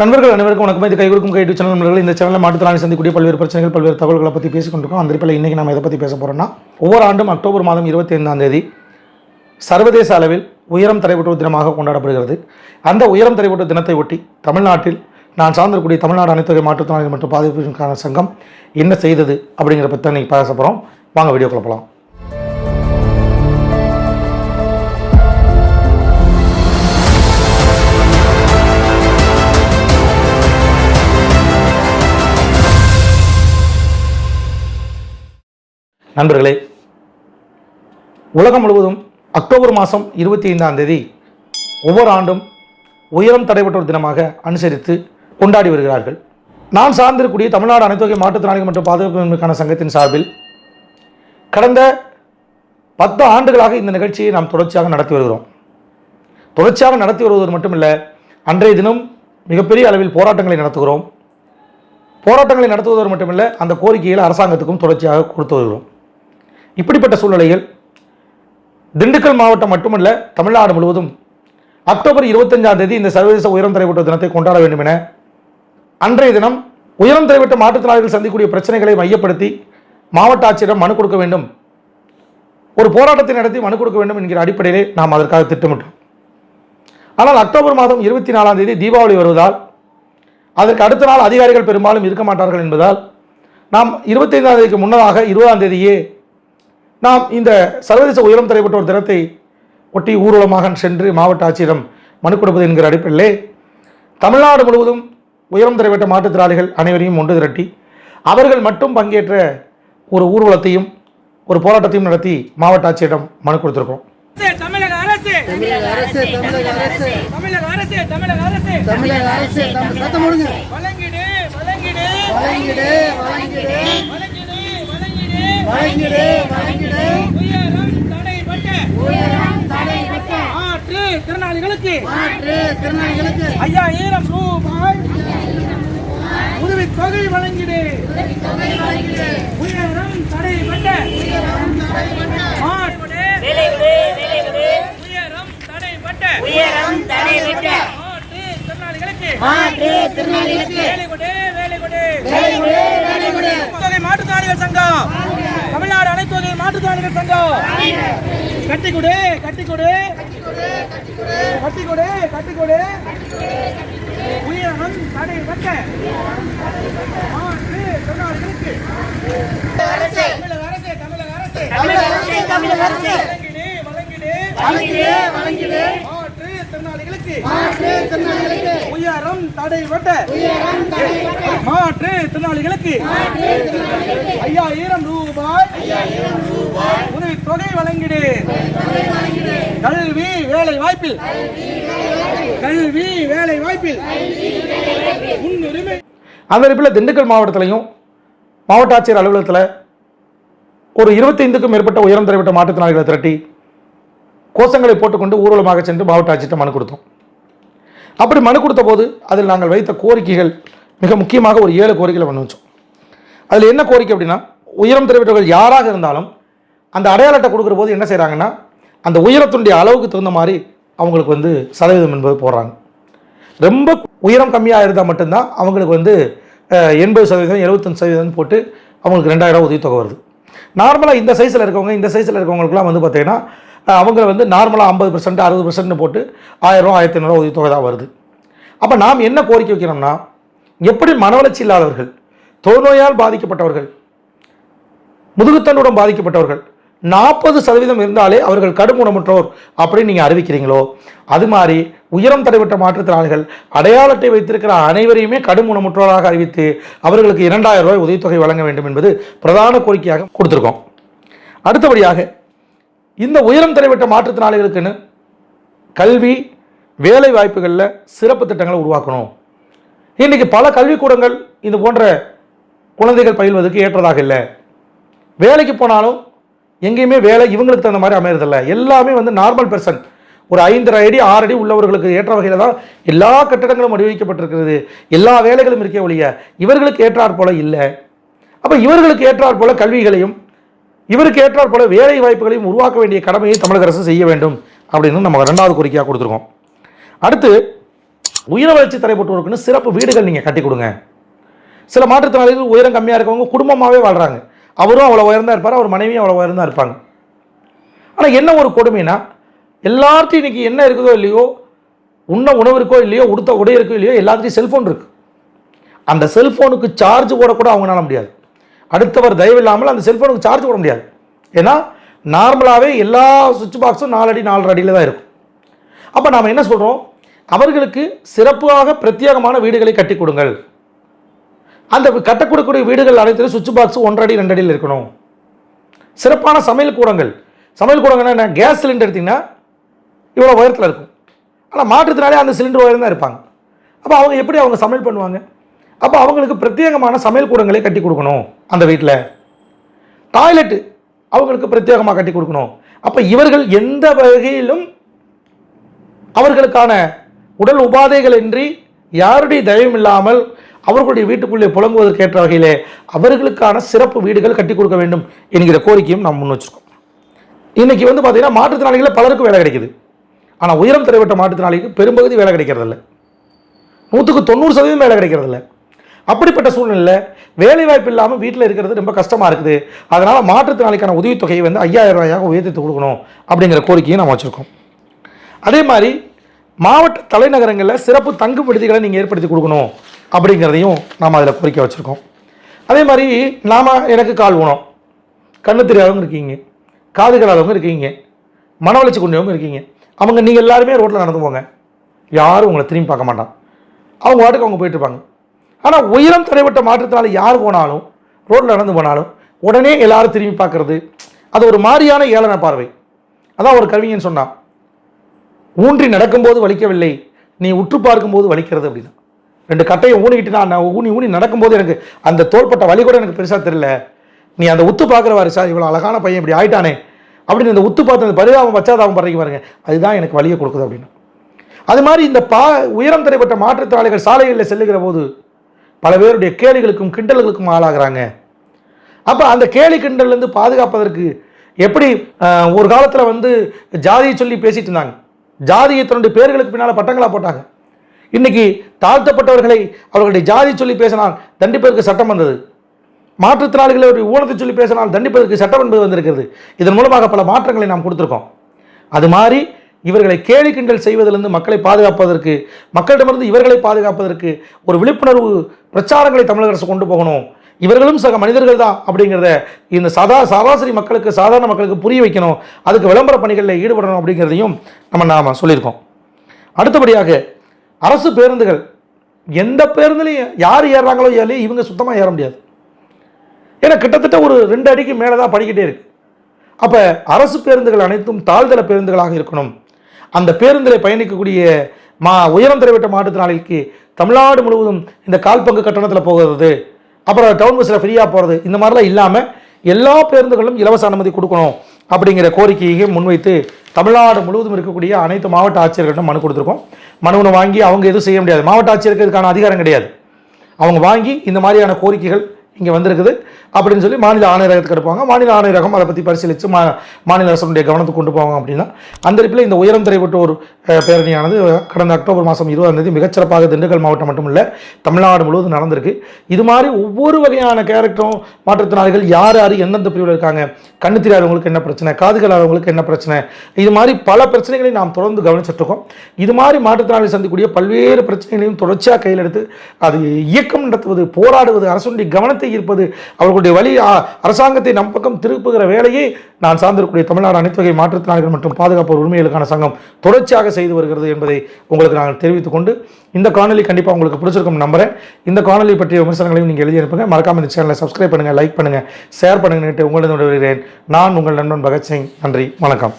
நண்பர்கள் அனைவருக்கும் வணக்கம். இது கை கொடுக்கும் கை சேனல் நண்பர்கள். இந்த சேனலில் மாற்றுத்திறனாளி சந்திக்கூடிய பல்வேறு பிரச்சனைகள் பல்வேறு தகவல்களை பற்றி பேசிக்கொண்டிருக்கோம் அந்த இருப்பில் இன்றைக்கி நம்ம இதை பற்றி பேச போகிறோம்னா ஒவ்வொரு ஆண்டும் அக்டோபர் மாதம் இருபத்தி ஐந்தாம் தேதி சர்வதேச அளவில் உயரம் தடைபட்டுவ தினமாக கொண்டாடப்படுகிறது. அந்த உயரம் தடைபட்டுவ தினத்தை ஒட்டி தமிழ்நாட்டில் நான் சார்ந்திருக்கூடிய தமிழ்நாடு அனைத்து மாற்றுத்திறனாளிகள் மற்றும் பாதுகாப்பிற்கான சங்கம் என்ன செய்தது அப்படிங்கிற பற்றி இன்னைக்கு பேச போகிறோம் வாங்க வீடியோ குழப்பலாம் நண்பர்களே உலகம் முழுவதும் அக்டோபர் மாதம் இருபத்தி ஐந்தாம் தேதி ஒவ்வொரு ஆண்டும் உயரம் தடைபட்டோர் தினமாக அனுசரித்து கொண்டாடி வருகிறார்கள். நான் சார்ந்திருக்கக்கூடிய தமிழ்நாடு அனைத்து வகை மாற்றுத்திறனாளிகள் மற்றும் பாதுகாப்புக்கான சங்கத்தின் சார்பில் கடந்த பத்து ஆண்டுகளாக இந்த நிகழ்ச்சியை நாம் தொடர்ச்சியாக நடத்தி வருகிறோம். தொடர்ச்சியாக நடத்தி வருவது மட்டுமில்லை அன்றைய தினம் மிகப்பெரிய அளவில் போராட்டங்களை நடத்துகிறோம். போராட்டங்களை நடத்துவதோடு மட்டுமில்லை அந்த கோரிக்கைகளை அரசாங்கத்துக்கும் தொடர்ச்சியாக கொடுத்து வருகிறோம். இப்படிப்பட்ட சூழ்நிலையில் திண்டுக்கல் மாவட்டம் மட்டுமல்ல தமிழ்நாடு முழுவதும் அக்டோபர் இருபத்தஞ்சாம் தேதி இந்த சர்வதேச உயரம் தடைப்பட்ட தினத்தை கொண்டாட வேண்டும் என அன்றைய தினம் உயரம் தடைப்பட்ட மாற்றுத்திறனாளிகள் சந்திக்கக்கூடிய பிரச்சனைகளை மையப்படுத்தி மாவட்ட ஆட்சியரிடம் மனு கொடுக்க வேண்டும். ஒரு போராட்டத்தை நடத்தி மனு கொடுக்க வேண்டும் என்கிற அடிப்படையிலே நாம் அதற்காக திட்டமிட்டோம். ஆனால் அக்டோபர் மாதம் இருபத்தி நாலாம் தேதி தீபாவளி வருவதால் அதற்கு அடுத்த நாள் அதிகாரிகள் பெரும்பாலும் இருக்க மாட்டார்கள் என்பதால் நாம் இருபத்தைந்தாம் தேதிக்கு முன்னதாக இருபதாம் தேதியே நாம் இந்த சர்வதேச உயரம் தடைப்பட்ட ஒரு தினத்தை ஒட்டி ஊர்வலமாக சென்று மாவட்ட ஆட்சியிடம் மனு கொடுப்பது என்கிற அடிப்படையிலே தமிழ்நாடு முழுவதும் உயரம் தடைப்பட்ட மாற்றுத்திறனாளிகள் அனைவரையும் ஒன்று திரட்டி அவர்கள் மட்டும் பங்கேற்ற ஒரு ஊர்வலத்தையும் ஒரு போராட்டத்தையும் நடத்தி மாவட்ட ஆட்சியிடம் மனு கொடுத்திருக்கோம் அரசு, தமிழக அரசு தமிழக அரசு! தமிழக அரசு தமிழக அரசு! தமிழக அரசு தமிழக அரசு! சத்தம் முழுங்க வழங்கிடு! வழங்கிடு வழங்கிடு! வழங்கிடு வழங்கிடு! வழங்கிடு! திறனாளிகளுக்கு திறனாளிகளுக்கு ஐயாயிரம் ரூபாய். உதவி தொகை வழங்கிடு. உயரம் தடைபட்ட. உயரம் தடைபட்ட. உயரம் தடைபட்ட. திறனாளிகளுக்கு திறனாளிகளுக்கு வேலை கொடு வேலை கொடு வேலை கொடு சங்கம். மாற்றுத்தாளிகள் சங்கம். கட்டி கொடு கட்டி கொடு கட்டி கொடு கட்டி கொடு உயரம் தடை வட்ட மாற்று தொழிலாளர்களுக்கு தமிழக அரசு. தமிழக அரசு தமிழக அரசு. தமிழக அரசு வழங்கிடு வழங்கிடு மாற்று திறனாளிகளுக்கு மாற்று திறனாளிகளுக்கு உயரம் தடை வட்ட உயரம் தடைப்பட்ட மாற்று திறனாளிகளுக்கு. ஐயாயிரம் ரூபாய். உதவி தொகை வழங்கிடு. கல்வி வேலை வாய்ப்பில். கல்வி வேலை வாய்ப்பில். முன்னுரிமை. அந்த இருப்பில் திண்டுக்கல் மாவட்டத்திலையும் மாவட்ட ஆட்சியர் அலுவலகத்தில் ஒரு இருபத்தைந்துக்கும் மேற்பட்ட உயரம் தடைப்பட்ட மாற்றுத்திறனாளிகளை திரட்டி கோஷங்களை போட்டுக்கொண்டு ஊர்வலமாக சென்று மாவட்ட ஆட்சியிட்ட மனு கொடுத்தோம். அப்படி மனு கொடுத்த போது அதில் நாங்கள் வைத்த கோரிக்கைகள் மிக முக்கியமாக ஒரு ஏழு கோரிக்கைகளை பண்ண வச்சோம். அதில் என்ன கோரிக்கை அப்படின்னா உயரம் தெரிவித்தவர்கள் யாராக இருந்தாலும் அந்த அடையாள அட்டை கொடுக்குற போது என்ன செய்கிறாங்கன்னா அந்த உயரத்தினுடைய அளவுக்கு தகுந்த மாதிரி அவங்களுக்கு வந்து சதவீதம் என்பது போடுறாங்க. ரொம்ப உயரம் கம்மியாக இருந்தால் மட்டும்தான் அவங்களுக்கு வந்து எண்பது சதவீதம் எழுபத்தஞ்சு சதவீதம் போட்டு அவங்களுக்கு ரெண்டாயிரம் உதவித்தொகை வருது. நார்மலாக இந்த சைஸில் இருக்கவங்க இந்த சைஸில் இருக்கவங்களுக்குலாம் வந்து பார்த்திங்கன்னா அவங்க வந்து நார்மலாக ஐம்பது பர்சன்ட் அறுபது பர்சன்ட்னு போட்டு ஆயிரம் ஆயிரத்தி ஐநூறுவா உதவித்தொகை தான் வருது. அப்போ நாம் என்ன கோரிக்கை வைக்கிறோம்னா எப்படி மனவளர்ச்சி இல்லாதவர்கள் தொழுநோயால் பாதிக்கப்பட்டவர்கள் முதுகுத்தண்டுடன் பாதிக்கப்பட்டவர்கள் நாற்பது சதவீதம் இருந்தாலே அவர்கள் கடுமுணமுற்றோர் அப்படின்னு நீங்கள் அறிவிக்கிறீங்களோ? அது மாதிரி உயரம் தடைபட்ட மாற்றுத்திறனாளிகள் அடையாள அட்டை வைத்திருக்கிற அனைவரையுமே கடுமுணமுற்றோராக அறிவித்து அவர்களுக்கு இரண்டாயிரம் ரூபாய் உதவித்தொகை வழங்க வேண்டும் என்பது பிரதான கோரிக்கையாக கொடுத்துருக்கோம். அடுத்தபடியாக இந்த உயரம் தடைபட்ட மாற்றுத்திறனாளிகளுக்குன்னு கல்வி வேலை வாய்ப்புகளில் சிறப்பு திட்டங்களை உருவாக்கணும். இன்றைக்கி பல கல்விக்கூடங்கள் இது போன்ற குழந்தைகள் பயில்வதற்கு ஏற்றதாக இல்லை. வேலைக்கு போனாலும் எங்கேயுமே வேலை இவங்களுக்கு தகுந்த மாதிரி அமையறதில்ல. எல்லாமே வந்து நார்மல் பெர்சன் ஒரு ஐந்தரை அடி ஆறு அடி உள்ளவர்களுக்கு ஏற்ற வகையில் தான் எல்லா கட்டடங்களும் வடிவமைக்கப்பட்டிருக்கிறது. எல்லா வேலைகளும் இருக்கே ஒழிய இவர்களுக்கு ஏற்றாற் போல இல்லை. அப்போ இவர்களுக்கு ஏற்றாற் போல கல்விகளையும் இவருக்கு ஏற்றாற் போல வேலை வாய்ப்புகளையும் உருவாக்க வேண்டிய கடமையை தமிழக அரசு செய்ய வேண்டும் அப்படின்னு நம்ம ரெண்டாவது கோரிக்கையாக கொடுத்துருக்கோம். அடுத்து உயர வளர்ச்சி தடைப்பட்டவருக்குன்னு சிறப்பு வீடுகள் நீங்கள் கட்டி கொடுங்க. சில மாற்றுத்திறனாளிகள் உயரம் கம்மியாக இருக்கவங்க குடும்பமாகவே வாழ்கிறாங்க அவரும் அவ்வளோ உயர்ந்தா இருப்பார் அவர் மனைவியும் அவ்வளோ உயர்ந்தா இருப்பாங்க. ஆனால் என்ன ஒரு கொடுமைனா எல்லார்ட்டையும் இன்னைக்கு என்ன இருக்குதோ இல்லையோ உண்ண உணவு இருக்கோ இல்லையோ உடுத்த உடை இருக்கோ இல்லையோ எல்லாத்துலேயும் செல்ஃபோன் இருக்குது அந்த செல்ஃபோனுக்கு சார்ஜ் போடக்கூட அவங்களால முடியாது. அடுத்தவர் தயவு இல்லாமல் அந்த செல்ஃபோனுக்கு சார்ஜ் போட முடியாது. ஏன்னா நார்மலாகவே எல்லா சுவிட்ச் பாக்ஸும் நாலு அடி நாலரை அடியில் தான் இருக்கும். அப்போ நாம் என்ன சொல்கிறோம் அவர்களுக்கு சிறப்பாக பிரத்யேகமான வீடுகளை கட்டி கொடுங்கள். அந்த கட்டக்கூடக்கூடிய வீடுகள் அனைத்திலும் சுவிட்ச் பாக்ஸ் ஒன்றரை ரெண்டடியில் இருக்கணும். சிறப்பான சமையல் கூடங்கள். சமையல் கூடங்கள்னா என்ன? கேஸ் சிலிண்டர் எடுத்திங்கன்னா இவ்வளோ உயரத்தில் இருக்கும். ஆனால் மாற்றுத்தினாலே அந்த சிலிண்டர் உயரம் தான் இருப்பாங்க. அப்போ அவங்க எப்படி அவங்க சமையல் பண்ணுவாங்க? அப்போ அவங்களுக்கு பிரத்யேகமான சமையல் கூடங்களை கட்டி கொடுக்கணும் அந்த வீட்டில் டாய்லெட்டு அவங்களுக்கு பிரத்யேகமாக கட்டி கொடுக்கணும். அப்போ இவர்கள் எந்த வகையிலும் அவர்களுக்கான உடல் உபாதைகள் இன்றி யாருடைய தயவும் இல்லாமல் அவர்களுடைய வீட்டுக்குள்ளே புலங்குவதற்கு ஏற்ற வகையிலே அவர்களுக்கான சிறப்பு வீடுகள் கட்டி கொடுக்க வேண்டும் என்கிற கோரிக்கையும் நாம் முன் வச்சுருக்கோம். இன்றைக்கி வந்து பார்த்திங்கன்னா மாற்றுத்திறனாளிகளில் பலருக்கும் வேலை கிடைக்குது. ஆனால் உயரம் தடைப்பட்ட மாற்றுத்திறனாளிக்கு பெரும்பகுதி வேலை கிடைக்கிறதில்ல. நூற்றுக்கு தொண்ணூறு சதவீதம் வேலை கிடைக்கிறதில்ல. அப்படிப்பட்ட சூழ்நிலையில் வேலை வாய்ப்பு இல்லாமல் வீட்டில் இருக்கிறது ரொம்ப கஷ்டமாக இருக்குது. அதனால் மாற்றுத்திறனாளிக்கான உதவித்தொகையை வந்து ஐயாயிரம் ரூபாயாக உயர்த்தி கொடுக்கணும் அப்படிங்கிற கோரிக்கையை நாம் வச்சுருக்கோம். அதே மாதிரி மாவட்ட தலைநகரங்களில் சிறப்பு தங்கு விடுதிகளை நீங்கள் ஏற்படுத்தி கொடுக்கணும் அப்படிங்கிறதையும் நாம் அதில் கோரிக்கை வச்சுருக்கோம். அதே மாதிரி நாம் எனக்கு கால் ஊனம். கண்ணு தெரியாதவங்க இருக்கீங்க. காது கேளாதவங்க இருக்கீங்க. மன வளர்ச்சி கொண்டவங்க இருக்கீங்க. அவங்க நீங்கள் எல்லாருமே ரோட்டில் நடந்து போங்க யாரும் உங்களை திரும்பி பார்க்க மாட்டான் அவங்க வாட்டுக்கு அவங்க போயிட்டு இருப்பாங்க. ஆனால் உயரம் தடைப்பட்ட மாற்றத்தினால யார் போனாலும் ரோட்டில் நடந்து போனாலும் உடனே எல்லாரும் திரும்பி பார்க்குறது அது ஒரு மாதிரியான ஏளன பார்வை அதான் ஒரு கவிஞன் சொன்னான். ஊன்றி நடக்கும்போது வலிக்கவில்லை. நீ உற்று பார்க்கும்போது வலிக்கிறது அப்படின்னா. ரெண்டு கட்டையை ஊனிக்கிட்டு நான் ஊனி ஊனி நடக்கும்போது எனக்கு அந்த தோள்பட்ட வலி கூட எனக்கு பெருசாக தெரியல. நீ அந்த உத்து பார்க்குறவாரு சார் இவ்வளோ அழகான பையன் இப்படி ஆயிட்டானே. அப்படின்னு அந்த உத்து பார்த்து அந்த பரிதாபம் பச்சாதாபம் பண்ணுறீங்க பாருங்க. அதுதான் எனக்கு வலியை கொடுக்குது அப்படின்னு. அது மாதிரி இந்த பா உயரம் தடைப்பட்ட மாற்றுத்திறனாளிகள் சாலைகளில் செல்லுகிற போது பல பேருடைய கேலிகளுக்கும் கிண்டல்களுக்கும் ஆளாகிறாங்க. அப்போ அந்த கேலி கிண்டல்லேருந்து பாதுகாப்பதற்கு எப்படி ஒரு காலத்தில் வந்து ஜாதியை சொல்லி பேசிட்டு இருந்தாங்க. ஜாதியை தன்னுடைய பேர்களுக்கு பின்னால் பட்டங்களாக போட்டாங்க. இன்னைக்கு தாழ்த்தப்பட்டவர்களை அவர்களுடைய ஜாதி சொல்லி பேசினால் தண்டிப்பதற்கு சட்டம் வந்தது. மாற்றுத்திறனாளிகளுடைய ஊனத்தை சொல்லி பேசினால் தண்டிப்பதற்கு சட்டம் என்பது வந்திருக்கிறது. இதன் மூலமாக பல மாற்றங்களை நாம் கொடுத்துருக்கோம். அது மாதிரி இவர்களை கேலி கிண்டல் செய்வதிலிருந்து மக்களை பாதுகாப்பதற்கு மக்களிடமிருந்து இவர்களை பாதுகாப்பதற்கு ஒரு விழிப்புணர்வு பிரச்சாரங்களை தமிழக அரசு கொண்டு போகணும். இவர்களும் சக மனிதர்கள் தான் அப்படிங்கிறத இந்த சதா சராசரி மக்களுக்கு சாதாரண மக்களுக்கு புரிய வைக்கணும். அதுக்கு விளம்பர பணிகளில் ஈடுபடணும் அப்படிங்கிறதையும் நம்ம நாம் சொல்லியிருக்கோம். அடுத்தபடியாக அரசு பேருந்துகள் எந்த பேருந்துலையும் யார் ஏறுறாங்களோ ஏறலையும் இவங்க சுத்தமாக ஏற முடியாது. ஏன்னா கிட்டத்தட்ட ஒரு ரெண்டு அடிக்கு மேலே தான் படிக்கிட்டே இருக்கு. அப்போ அரசு பேருந்துகள் அனைத்தும் தாழ்தள பேருந்துகளாக இருக்கணும். அந்த பேருந்தில் பயணிக்கக்கூடிய மா உயரம் திரைவிட்ட மாற்றுத்திறனாளிக்கு தமிழ்நாடு முழுவதும் இந்த கால் பங்கு கட்டணத்தில் போகிறது. அப்புறம் டவுன் பஸ்ஸில் ஃப்ரீயாக போகிறது இந்த மாதிரிலாம் இல்லாமல் எல்லா பேருந்துகளும் இலவச அனுமதி கொடுக்கணும் அப்படிங்கிற கோரிக்கையை முன்வைத்து தமிழ்நாடு முழுவதும் இருக்கக்கூடிய அனைத்து மாவட்ட ஆட்சியர்களிடம் மனு கொடுத்துருக்கோம். மனுவனை வாங்கி அவங்க எதுவும் செய்ய முடியாது. மாவட்ட ஆட்சியருக்கு இதுக்கான அதிகாரம் கிடையாது. அவங்க வாங்கி இந்த மாதிரியான கோரிக்கைகள் இங்கே வந்திருக்குது. அப்படின்னு சொல்லி மாநில ஆணையரகத்துக்கு எடுப்பாங்க. மாநில ஆணையரகம் அதை பற்றி பரிசீலித்து மா மாநில அரசுடைய கவனத்துக்கு கொண்டு போவாங்க அப்படின்னா அந்த இடத்துல இந்த உயரம் திரைப்பட்ட ஒரு பேரணியானது கடந்த அக்டோபர் மாதம் இருபதாம் தேதி மிகச்சிறப்பாக திண்டுக்கல் மாவட்டம் மட்டும் இல்லை தமிழ்நாடு முழுவதும் நடந்திருக்கு. இது மாதிரி ஒவ்வொரு வகையான கேரக்டரும் மாற்றுத்திறனாளிகள் யார் யார் எந்தெந்த பிரிவில் இருக்காங்க கண்ணு தெரியாதவங்களுக்கு என்ன பிரச்சனை காதுகளாதவங்களுக்கு என்ன பிரச்சனை இது மாதிரி பல பிரச்சனைகளை நாம் தொடர்ந்து கவனிச்சிட்ருக்கோம் இது மாதிரி மாற்றுத்திறனாளி சந்திக்கக்கூடிய பல்வேறு பிரச்சனைகளையும் தொடர்ச்சியாக கையில் எடுத்து அது இயக்கம் நடத்துவது போராடுவது அரசுடைய கவனத்தை இருப்பது அவர்களுடைய வழி அரசாங்கத்தை நம் பக்கம் திருப்புகிற வேலையை நான் சார்ந்திருக்கக்கூடிய தமிழ்நாடு அனைத்து வகை மாற்றுத்திறனாளிகள் மற்றும் பாதுகாப்பு உரிமைகளுக்கான சங்கம் தொடர்ச்சியாக செய்து வருகிறது என்பதை உங்களுக்கு நாங்கள் தெரிவித்துக் கொண்டு இந்த காணொலி கண்டிப்பாக உங்களுக்கு பிடிச்சிருக்கும் நம்புறேன். இந்த காணொலி பற்றிய விமர்சனங்களையும் நீங்கள் எழுதி அனுப்புங்க. மறக்காம இந்த சேனலை சப்ஸ்கிரைப் பண்ணுங்கள் லைக் பண்ணுங்க ஷேர் பண்ணுங்கன்னுட்டு உங்களிடம் விடுகிறேன் நான் உங்கள் நண்பன் பகத்சிங். நன்றி வணக்கம்.